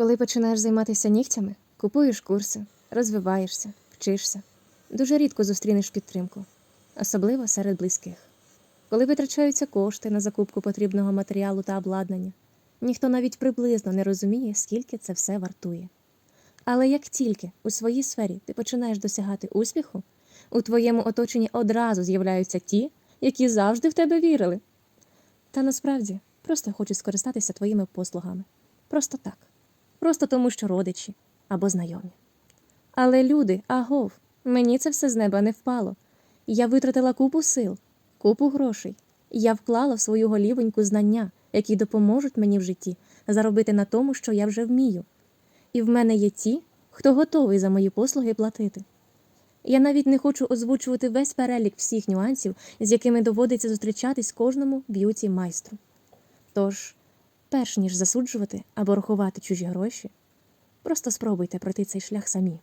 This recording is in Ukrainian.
Коли починаєш займатися нігтями, купуєш курси, розвиваєшся, вчишся. Дуже рідко зустрінеш підтримку, особливо серед близьких. Коли витрачаються кошти на закупку потрібного матеріалу та обладнання, ніхто навіть приблизно не розуміє, скільки це все вартує. Але як тільки у своїй сфері ти починаєш досягати успіху, у твоєму оточенні одразу з'являються ті, які завжди в тебе вірили. Та насправді просто хочуть скористатися твоїми послугами. Просто так. Просто тому, що родичі або знайомі. Але люди, агов, мені це все з неба не впало. Я витратила купу сил, купу грошей. Я вклала в свою голівоньку знання, які допоможуть мені в житті заробити на тому, що я вже вмію. І в мене є ті, хто готовий за мої послуги платити. Я навіть не хочу озвучувати весь перелік всіх нюансів, з якими доводиться зустрічатись кожному б'юті майстру. Тож, перш ніж засуджувати або рахувати чужі гроші, просто спробуйте пройти цей шлях самі.